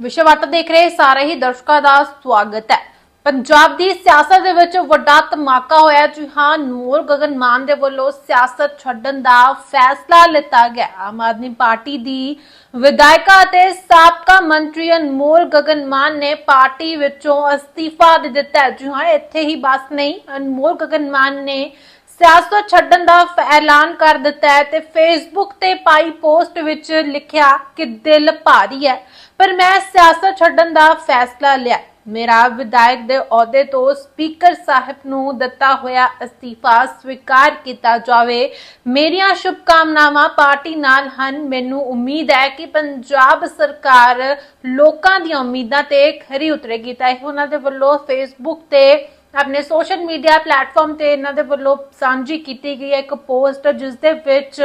ਵਿਸ਼ਵਵੱਟ ਦੇਖ ਰਹੇ ਸਾਰੇ ਹੀ ਦਰਸ਼ਕਾਂ ਦਾ ਸਵਾਗਤ ਹੈ। ਪੰਜਾਬ ਦੀ ਸਿਆਸਤ ਦੇ ਵਿੱਚ ਵੱਡਾ ਧਮਾਕਾ ਹੋਇਆ ਜੀ ਹਾਂ, ਨੂਰ ਗਗਨ ਮਾਨ ਦੇ ਵੱਲੋਂ ਸਿਆਸਤ ਛੱਡਣ ਦਾ ਫੈਸਲਾ ਲਿੱਤਾ ਗਿਆ। ਆਮ ਆਦਮੀ ਪਾਰਟੀ ਦੀ ਵਿਧਾਇਕਾ ਅਤੇ ਸਾਬਕਾ ਮੰਤਰੀ ਅਨਮੋਲ ਗਗਨ ਮਾਨ ਨੇ ਪਾਰਟੀ ਵਿੱਚੋਂ ਅਸਤੀਫਾ ਦੇ ਦਿੱਤਾ ਜੀ ਹਾਂ, ਇੱਥੇ ਹੀ ਬਸ ਨਹੀਂ ਅਨਮੋਲ ਗਗਨ ਮਾਨ ਨੇ ਸਿਆਸਤ ਛੱਡਣ ਦਾ ਐਲਾਨ ਕਰ ਦਿੱਤਾ ਹੈ ਤੇ ਫੇਸਬੁੱਕ ਤੇ ਪਾਈ ਪੋਸਟ ਵਿੱਚ ਲਿਖਿਆ ਕਿ ਦਿਲ ਭਾਰੀ ਹੈ। ਪਰ ਮੈਂ ਸਿਆਸਤ ਛੱਡਣ ਦਾ ਫੈਸਲਾ ਲਿਆ। ਮੇਰਾ ਵਿਧਾਇਕ ਦੇ ਅਹੁਦੇ ਤੋਂ ਸਪੀਕਰ ਸਾਹਿਬ ਨੂੰ ਦਿੱਤਾ ਹੋਇਆ ਅਸਤੀਫਾ ਸਵੀਕਾਰ ਕੀਤਾ ਜਾਵੇ। ਮੇਰੀਆਂ ਸ਼ੁਭਕਾਮਨਾਵਾਂ ਪਾਰਟੀ ਨਾਲ ਹਨ। ਮੈਨੂੰ ਉਮੀਦ ਹੈ ਕਿ ਪੰਜਾਬ ਸਰਕਾਰ ਲੋਕਾਂ ਦੀਆਂ ਉਮੀਦਾਂ ਤੇ ਖਰੀ ਉਤਰੇਗੀ। ਤਾਂ ਇਹ ਉਹਨਾਂ ਦੇ ਵੱਲੋਂ ਫੇਸਬੁੱਕ ਤੇ ਆਪਣੇ ਸੋਸ਼ਲ ਮੀਡੀਆ ਪਲੇਟਫਾਰਮ ਤੇ ਇਹਨਾਂ ਦੇ ਵੱਲੋਂ ਸਾਂਝੀ ਕੀਤੀ ਗਈ ਹੈ ਇੱਕ ਪੋਸਟ, ਜਿਸ ਦੇ ਵਿੱਚ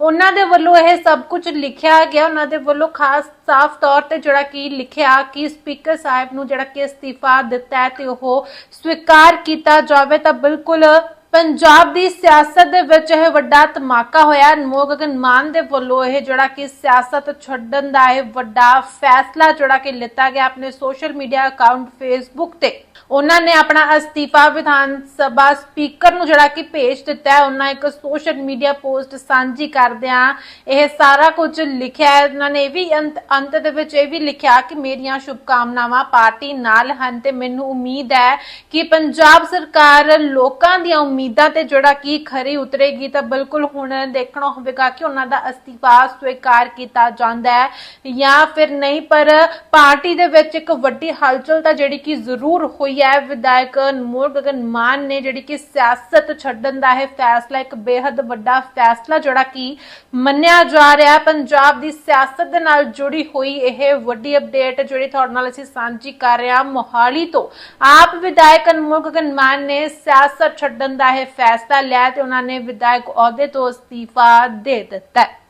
ਉਹਨਾਂ ਦੇ ਵੱਲੋਂ ਇਹ ਸਭ ਕੁਝ ਲਿਖਿਆ ਗਿਆ। ਉਹਨਾਂ ਦੇ ਵੱਲੋਂ ਖਾਸ ਸਾਫ਼ ਤੌਰ ਤੇ ਜਿਹੜਾ ਕਿ ਲਿਖਿਆ ਕਿ ਸਪੀਕਰ ਸਾਹਿਬ ਨੂੰ ਜਿਹੜਾ ਕਿ ਅਸਤੀਫਾ ਦਿੱਤਾ ਹੈ ਤੇ ਉਹ ਸਵੀਕਾਰ ਕੀਤਾ ਜਾਵੇ ਤਾਂ ਬਿਲਕੁਲ ਪੰਜਾਬ ਦੀ ਸਿਆਸਤ ਦੇ ਵਿੱਚ ਇਹ ਵੱਡਾ ਧਮਾਕਾ ਹੋਇਆ। ਅਨਮੋਲ ਗਗਨ ਮਾਨ ਦੇ ਵੱਲੋਂ ਇਹ ਜਿਹੜਾ ਕਿ ਸਿਆਸਤ ਛੱਡਣ ਦਾ ਇਹ ਵੱਡਾ ਫੈਸਲਾ ਜਿਹੜਾ ਕਿ ਲਿੱਤਾ ਗਿਆ ਆਪਣੇ ਸੋਸ਼ਲ ਮੀਡੀਆ ਅਕਾਊਂਟ ਫੇਸਬੁੱਕ ਤੇ। ਉਹਨਾਂ ਨੇ ਆਪਣਾ ਅਸਤੀਫਾ ਵਿਧਾਨ ਸਭਾ ਸਪੀਕਰ ਨੂੰ ਜਿਹੜਾ ਕਿ ਭੇਜ ਦਿੱਤਾ ਹੈ। ਉਹਨਾਂ ਇੱਕ ਸੋਸ਼ਲ ਮੀਡੀਆ ਪੋਸਟ ਸਾਂਝੀ ਕਰਦਿਆਂ ਇਹ ਸਾਰਾ ਕੁਝ ਲਿਖਿਆ ਹੈ। ਉਹਨਾਂ ਨੇ ਇਹ ਵੀ ਅੰਤ ਅੰਤ ਦੇ ਵਿੱਚ ਇਹ ਵੀ ਲਿਖਿਆ ਕਿ ਮੇਰੀਆਂ ਸ਼ੁਭਕਾਮਨਾਵਾਂ ਪਾਰਟੀ ਨਾਲ ਹਨ ਤੇ ਮੈਨੂੰ ਉਮੀਦ ਹੈ ਕਿ ਪੰਜਾਬ ਸਰਕਾਰ ਲੋਕਾਂ ਦੀਆਂ ਉਮੀਦਾਂ ਤੇ ਜਿਹੜਾ ਕਿ ਖਰੀ ਉਤਰੇਗੀ ਤਾਂ ਬਿਲਕੁਲ ਹੁਣ ਦੇਖਣਾ ਹੋਵੇਗਾ ਕਿ ਉਹਨਾਂ ਦਾ ਅਸਤੀਫਾ ਸਵੀਕਾਰ ਕੀਤਾ ਜਾਂਦਾ ਹੈ ਜਾਂ ਫਿਰ ਨਹੀਂ, ਪਰ ਪਾਰਟੀ ਦੇ ਵਿੱਚ ਇੱਕ ਵੱਡੀ ਹਲਚਲ ਤਾਂ ਜਿਹੜੀ ਕਿ ਜ਼ਰੂਰ ਹੋਈ ਹੈ। ਵਿਧਾਇਕ ਅਨਮੋਲ ਗਗਨ ਮਾਨ ਨੇ ਜਿਹੜੀ ਕਿ ਸਿਆਸਤ ਛੱਡਣ ਦਾ ਹੈ ਫੈਸਲਾ, ਇੱਕ ਬੇहद ਵੱਡਾ ਫੈਸਲਾ ਜਿਹੜਾ ਕਿ ਮੰਨਿਆ ਜਾ ਰਿਹਾ ਹੈ। ਪੰਜਾਬ ਦੀ ਸਿਆਸਤ ਦੇ ਨਾਲ ਜੁੜੀ ਹੋਈ ਇਹ ਵੱਡੀ ਅਪਡੇਟ ਜਿਹੜੀ ਤੁਹਾਡੇ ਨਾਲ ਅਸੀਂ ਸਾਂਝੀ ਕਰ ਰਹੇ ਹਾਂ ਮੋਹਾਲੀ ਤੋਂ। ਆਪ ਵਿਧਾਇਕ ਅਨਮੋਲ ਗਗਨ ਮਾਨ ਨੇ ਸਿਆਸਤ ਛੱਡਣ ਦਾ ਇਹ ਫੈਸਲਾ ਲਿਆ ਤੇ ਉਹਨਾਂ ਨੇ ਵਿਧਾਇਕ ਅਹੁਦੇ ਤੋਂ ਅਸਤੀਫਾ ਦੇ ਦਿੱਤਾ